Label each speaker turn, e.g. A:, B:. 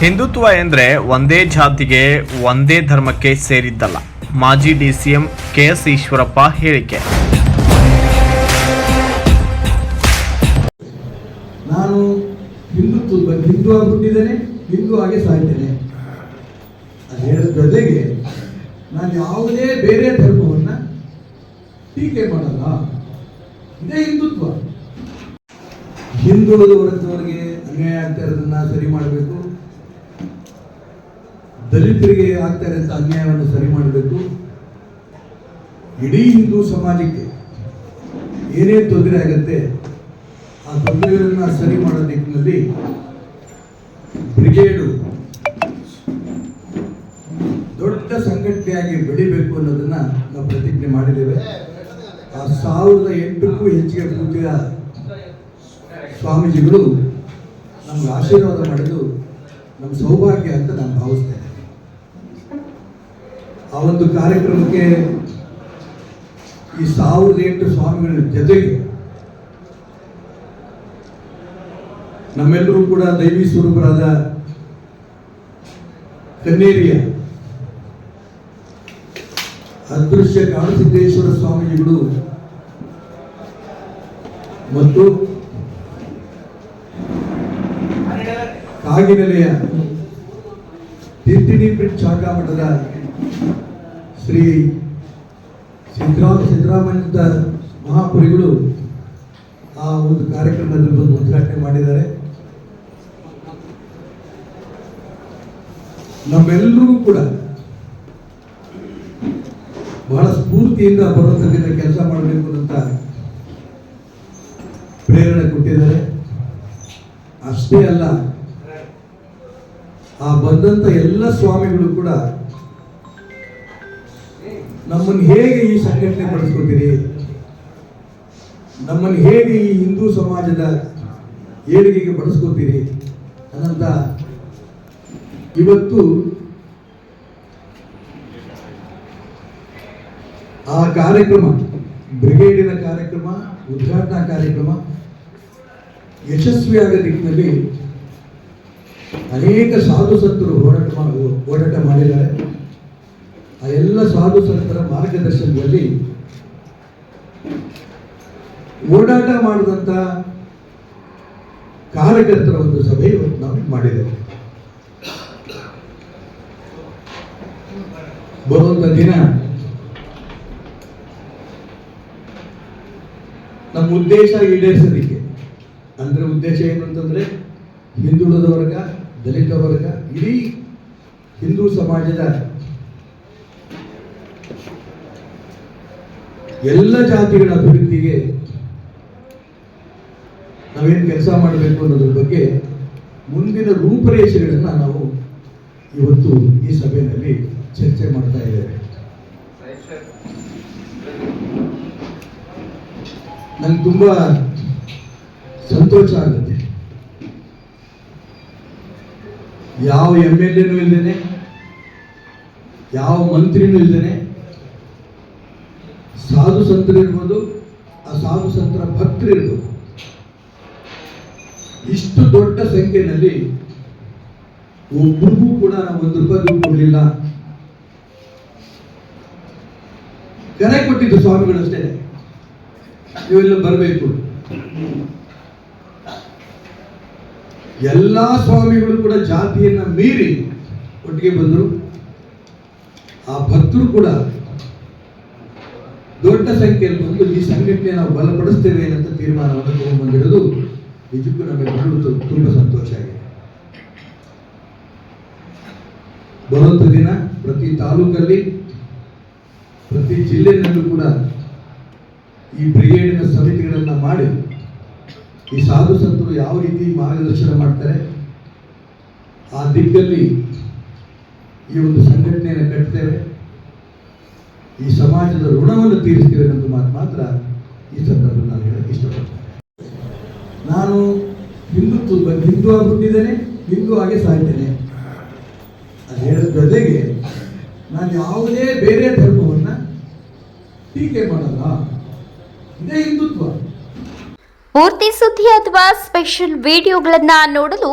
A: ಹಿಂದುತ್ವ ಎಂದ್ರೆ ಒಂದೇ ಜಾತಿಗೆ ಒಂದೇ ಧರ್ಮಕ್ಕೆ ಸೇರಿದ್ದಲ್ಲ. ಮಾಜಿ ಡಿಸಿಎಂ ಕೆಎಸ್ ಈಶ್ವರಪ್ಪ ಹೇಳಿಕೆ.
B: ನಾನು ಹಿಂದುತ್ವ ಹಿಂದೂ ಆಗಿ ಹುಟ್ಟಿದ್ದೇನೆ ಹಿಂದೂ ಆಗಿ ಸಾಯ್ತೇನೆ. ಅದು ಹೇಳಿದ ಜೊತೆಗೆ ನಾನು ಯಾವುದೇ ಬೇರೆ ಧರ್ಮವನ್ನು ಟೀಕೆ ಮಾಡಲ್ಲ. ಇದೇ ಹಿಂದುತ್ವ. ಹಿಂದುಳಿದ ವರ್ಗದವರಿಗೆ ಅನ್ಯಾಯ ಆಗ್ತಾ ಇರೋದನ್ನ ಸರಿ ಮಾಡಬೇಕು. ದಲಿತರಿಗೆ ಆಗ್ತಾ ಇರೋಂಥ ಅನ್ಯಾಯವನ್ನು ಸರಿ ಮಾಡಬೇಕು. ಇಡೀ ಹಿಂದೂ ಸಮಾಜಕ್ಕೆ ಏನೇ ತೊಂದರೆ ಆಗುತ್ತೆ, ಆ ತೊಂದರೆಗಳನ್ನು ಸರಿ ಮಾಡೋ ನಿಟ್ಟಿನಲ್ಲಿ ಬ್ರಿಗೇಡು ದೊಡ್ಡ ಸಂಘಟನೆಯಾಗಿ ಬೆಳಿಬೇಕು ಅನ್ನೋದನ್ನ ನಾವು ಪ್ರತಿಜ್ಞೆ ಮಾಡಿದ್ದೇವೆ. ಆ ಸಾವಿರದ ಎಂಟಕ್ಕೂ ಹೆಚ್ಚಿಗೆ ಪೂಜೆಯ ಸ್ವಾಮೀಜಿಗಳು ನಮ್ಗೆ ಆಶೀರ್ವಾದ ಮಾಡಿದ್ದು ನಮ್ಮ ಸೌಭಾಗ್ಯ ಅಂತ ನಾನು ಭಾವಿಸ್ತೇನೆ. ಆ ಒಂದು ಕಾರ್ಯಕ್ರಮಕ್ಕೆ ಈ ಸಾವಿರದ ಎಂಟು ಸ್ವಾಮಿಗಳ ಜೊತೆಗೆ ನಮ್ಮೆಲ್ಲರೂ ಕೂಡ ದೈವಿ ಸ್ವರೂಪರಾದ ಕನ್ನೇರಿಯ ಅದೃಶ್ಯ ಕಾಳಸಿದ್ದೇಶ್ವರ ಸ್ವಾಮೀಜಿಗಳು ಮತ್ತು ಕಾಗಿನೆಲೆಯ ತಿಂತಿನಿ ಪ್ರಿಂಟ್ ಶಾಖಾ ಮಠದ ಶ್ರೀ ಸಿದ್ದರಾಮ ಸಿದ್ದರಾಮಯ್ಯ ಮಹಾಪುರಿಗಳು ಆ ಒಂದು ಕಾರ್ಯಕ್ರಮದಲ್ಲಿ ಬಂದು ಉದ್ಘಾಟನೆ ಮಾಡಿದ್ದಾರೆ. ನಮ್ಮೆಲ್ಲರಿಗೂ ಕೂಡ ಬಹಳ ಸ್ಫೂರ್ತಿಯಿಂದ ಬರೋದ್ರಿಂದ ಕೆಲಸ ಮಾಡಬೇಕು ಅಂತ ಪ್ರೇರಣೆ ಕೊಟ್ಟಿದ್ದಾರೆ. ಅಷ್ಟೇ ಅಲ್ಲ, ಆ ಬಂದಂಥ ಎಲ್ಲ ಸ್ವಾಮಿಗಳು ಕೂಡ ನಮ್ಮನ್ನು ಹೇಗೆ ಈ ಸಂಘಟನೆ ಪಡಿಸ್ಕೊತೀರಿ? ನಮ್ಮನ್ನು ಹೇಗೆ ಈ ಹಿಂದೂ ಸಮಾಜದ ಏಳಿಗೆಗೆ ಬಳಸ್ಕೋತೀರಿ ಅನ್ನಂತ ಇವತ್ತು ಆ ಕಾರ್ಯಕ್ರಮ, ಬ್ರಿಗೇಡಿನ ಕಾರ್ಯಕ್ರಮ, ಉದ್ಘಾಟನಾ ಕಾರ್ಯಕ್ರಮ ಯಶಸ್ವಿಯಾದ ನಿಟ್ಟಿನಲ್ಲಿ ಅನೇಕ ಸಾಧು ಸಂತರು ಹೋರಾಟ ಓಡಾಟ ಮಾಡಿದ್ದಾರೆ. ಆ ಎಲ್ಲ ಸಾಧು ಸಂತರ ಮಾರ್ಗದರ್ಶನದಲ್ಲಿ ಓಡಾಟ ಮಾಡಿದಂಥ ಕಾರ್ಯಕರ್ತರ ಒಂದು ಸಭೆ ಇವತ್ತು ನಾವು ಮಾಡಿದ್ದೇವೆ. ಬರುವಂಥ ದಿನ ನಮ್ಮ ಉದ್ದೇಶ ಈಡೇರಿಸೋದಕ್ಕೆ ಅಂದರೆ ಉದ್ದೇಶ ಏನು ಅಂತಂದ್ರೆ ಹಿಂದುಳಿದ ವರ್ಗ, ದಲಿತ ವರ್ಗ, ಇಡೀ ಹಿಂದೂ ಸಮಾಜದ ಎಲ್ಲ ಜಾತಿಗಳ ಅಭಿವೃದ್ಧಿಗೆ ನಾವೇನು ಕೆಲಸ ಮಾಡಬೇಕು ಅನ್ನೋದ್ರ ಬಗ್ಗೆ ಮುಂದಿನ ರೂಪರೇಷೆಗಳನ್ನು ನಾವು ಇವತ್ತು ಈ ಸಭೆಯಲ್ಲಿ ಚರ್ಚೆ ಮಾಡ್ತಾ ಇದ್ದೇವೆ. ನಂಗೆ ತುಂಬ ಸಂತೋಷ ಆಗುತ್ತೆ. ಯಾವ ಎಂ ಎಲ್ ಎನೂ ಇಲ್ದೇನೆ, ಯಾವ ಮಂತ್ರಿನೂ ಇಲ್ದೇನೆ ಸಾಧು ಸಂತರಿರ್ಬೋದು, ಆ ಸಾಧು ಸಂತರ ಭಕ್ತರಿರ್ಬೋದು. ಇಷ್ಟು ದೊಡ್ಡ ಸಂಖ್ಯೆಯಲ್ಲಿ ಒಬ್ಬರಿಗೂ ಕೂಡ ನಾವು ಒಂದು ರೂಪಾಯಿ ದುಡ್ಡು ಕೊಡಲಿಲ್ಲ. ಕರೆ ಕೊಟ್ಟಿದ್ದು ಸ್ವಾಮಿಗಳು ಅಷ್ಟೇ. ನೀವೆಲ್ಲ ಬರಬೇಕು. ಎಲ್ಲ ಸ್ವಾಮಿಗಳು ಕೂಡ ಜಾತಿಯನ್ನ ಮೀರಿ ಒಟ್ಟಿಗೆ ಬಂದರು. ಆ ಭಕ್ತರು ಕೂಡ ದೊಡ್ಡ ಸಂಖ್ಯೆಯಲ್ಲಿ ಬಂದು ಈ ಸಂಘಟನೆ ನಾವು ಬಲಪಡಿಸ್ತೇವೆ ಅಂತ ತೀರ್ಮಾನವನ್ನು ತಗೊಂಡ್ಬಂದಿರೋದು ನಿಜಕ್ಕೂ ನಮಗೆ ತುಂಬ ಸಂತೋಷ ಆಗಿದೆ. ಬರುವಂತ ದಿನ ಪ್ರತಿ ತಾಲೂಕಲ್ಲಿ, ಪ್ರತಿ ಜಿಲ್ಲೆಯಲ್ಲೂ ಕೂಡ ಈ ಬ್ರಿಗೇಡಿನ ಸಮಿತಿಗಳನ್ನು ಮಾಡಿ ಈ ಸಾಧು ಸಂತರು ಯಾವ ರೀತಿ ಮಾರ್ಗದರ್ಶನ ಮಾಡ್ತಾರೆ, ಆ ದಿಕ್ಕಲ್ಲಿ ಈ ಒಂದು ಸಂಘಟನೆಯನ್ನು ಕಟ್ತೇವೆ. ಈ ಸಮಾಜದ ಋಣವನ್ನು ತೀರಿಸ್ತೇವೆ ಅನ್ನೋದು ಮಾತು ಮಾತ್ರ ಈ ಸಂದರ್ಭದಲ್ಲಿ ನಾನು ಹೇಳಕ್ಕೆ ಇಷ್ಟಪಡ್ತೇನೆ. ನಾನು ಹಿಂದುತ್ವ ಹಿಂದೂ ಆಗಿ ಹುಟ್ಟಿದ್ದೇನೆ ಹಿಂದೂ ಆಗಿ ಸಾಯ್ತೇನೆ ಅದು ಹೇಳಿದ ಜೊತೆಗೆ ನಾನು ಯಾವುದೇ ಬೇರೆ ಧರ್ಮವನ್ನು ಟೀಕೆ ಮಾಡಲ್ಲ. ಇದೇ ಹಿಂದುತ್ವ.
C: ಪೂರ್ತಿ ಸುದ್ದಿ ಅಥವಾ ಸ್ಪೆಷಲ್ ವಿಡಿಯೋಗಳನ್ನು ನೋಡಲು